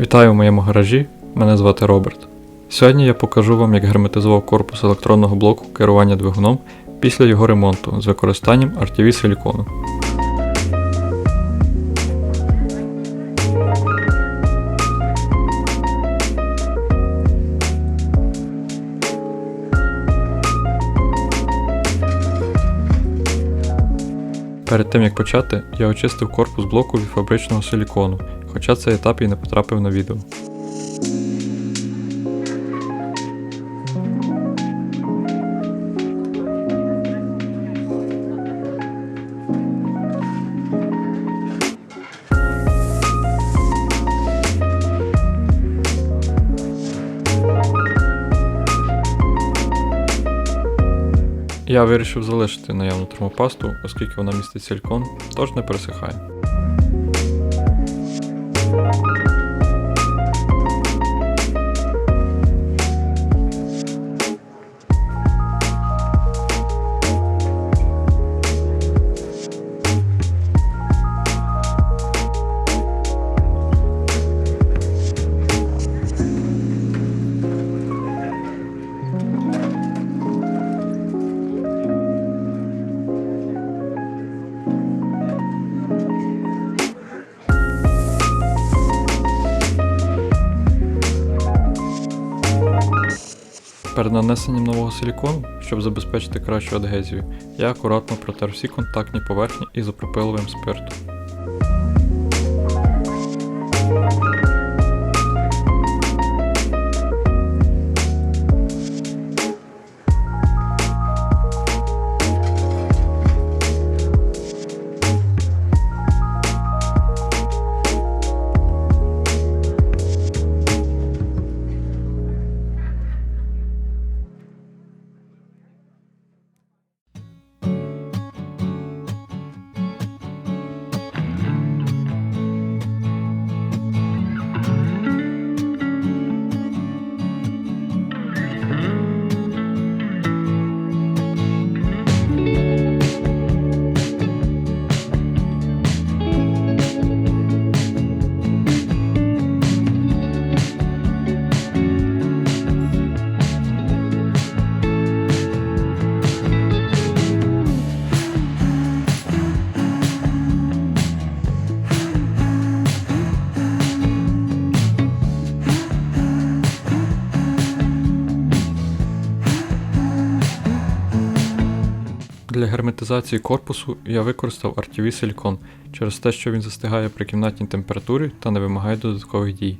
Вітаю в моєму гаражі, мене звати Роберт. Сьогодні я покажу вам, як герметизував корпус електронного блоку керування двигуном після його ремонту з використанням RTV силікону. Перед тим як почати, я очистив корпус блоку від фабричного силікону, хоча цей етап і не потрапив на відео. Я вирішив залишити наявну термопасту, оскільки вона містить силікон, тож не пересихає. Перед нанесенням нового силікону, щоб забезпечити кращу адгезію, я акуратно протер всі контактні поверхні ізопропиловим спиртом. Для герметизації корпусу я використав RTV силікон через те, що він застигає при кімнатній температурі та не вимагає додаткових дій.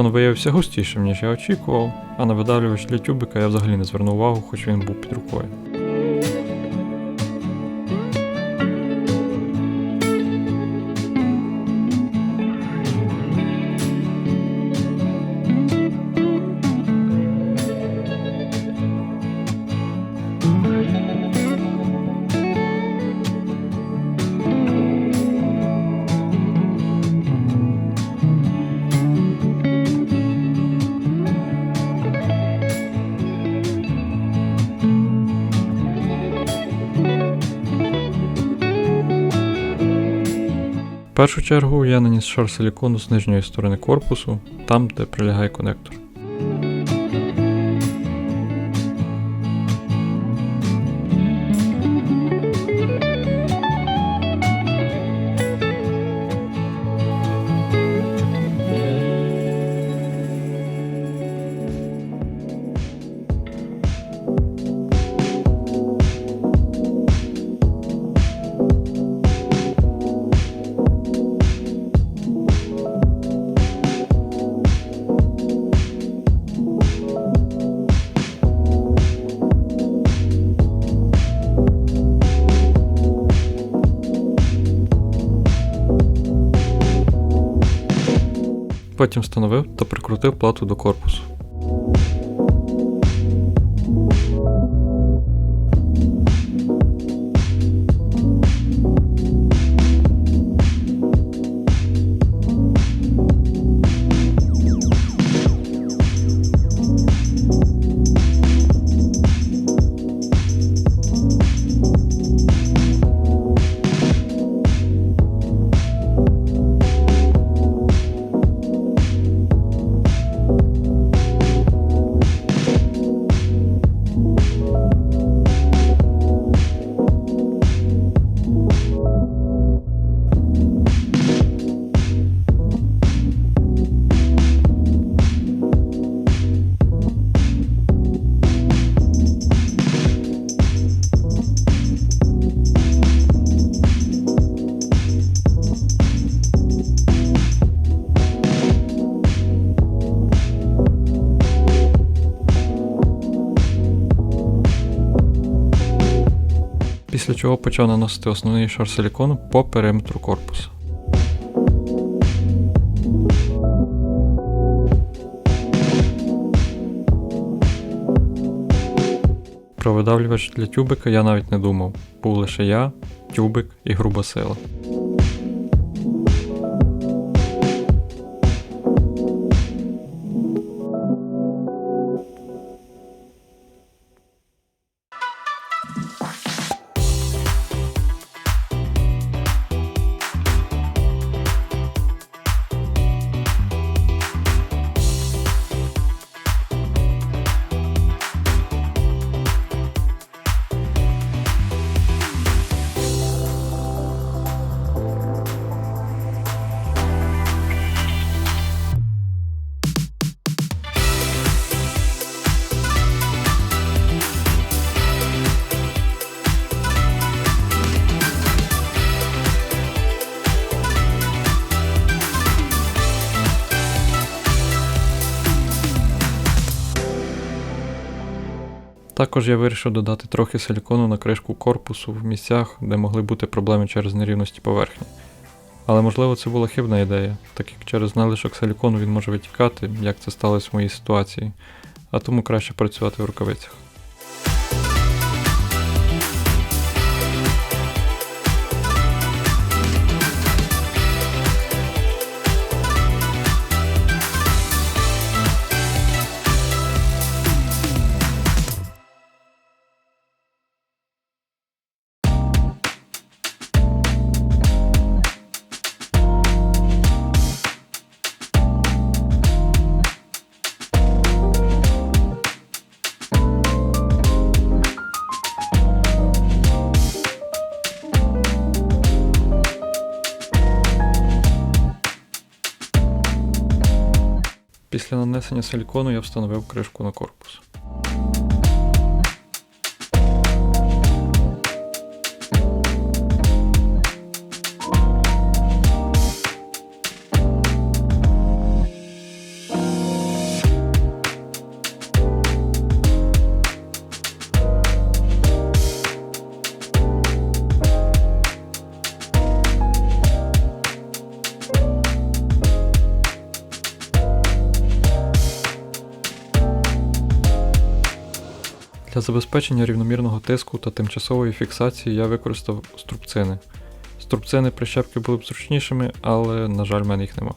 Силікон виявився густішим, ніж я очікував, а на видавлювач для тюбика я взагалі не звернув увагу, хоч він був під рукою. Першу чергу я наніс шар силікону з нижньої сторони корпусу, там, де прилягає конектор. Потім встановив та прикрутив плату до корпусу. Чого почав наносити основний шар силікону по периметру корпусу. Про видавлювач для тюбика я навіть не думав. Був лише я, тюбик і груба сила. Також я вирішив додати трохи силікону на кришку корпусу в місцях, де могли бути проблеми через нерівності поверхні. Але можливо це була хибна ідея, так як через налишок силікону він може витікати, як це сталося в моїй ситуації, а тому краще працювати в рукавицях. Після нанесення силікону я встановив кришку на корпус. Для забезпечення рівномірного тиску та тимчасової фіксації я використав струбцини. Струбцини прищепки були б зручнішими, але, на жаль, в мене їх нема.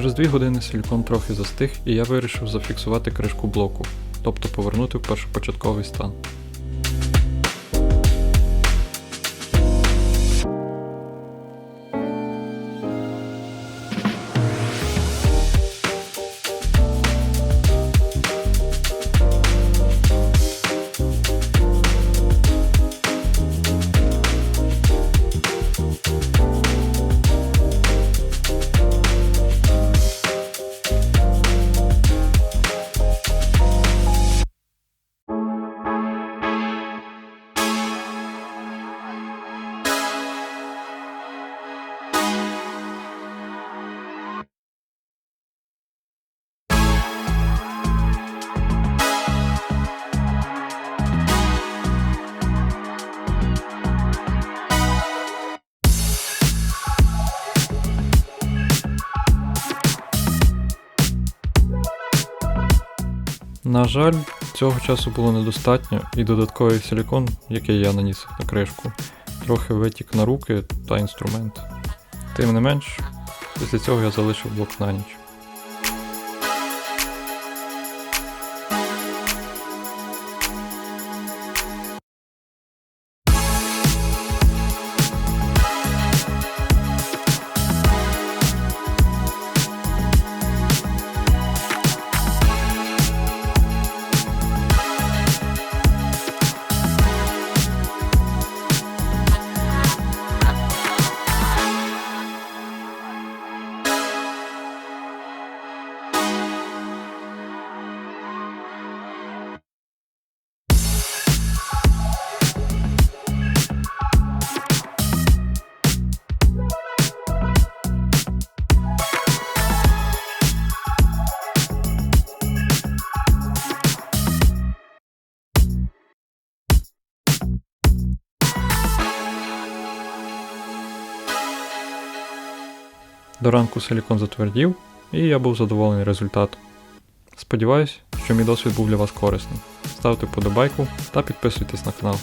Через 2 години силікон трохи застиг, і я вирішив зафіксувати кришку блоку, тобто повернути в першопочатковий стан. На жаль, цього часу було недостатньо, і додатковий силікон, який я наніс на кришку, трохи витік на руки та інструмент. Тим не менш, після цього я залишив блок на ніч. До ранку силікон затвердів, і я був задоволений результатом. Сподіваюсь, що мій досвід був для вас корисним. Ставте вподобайку та підписуйтесь на канал.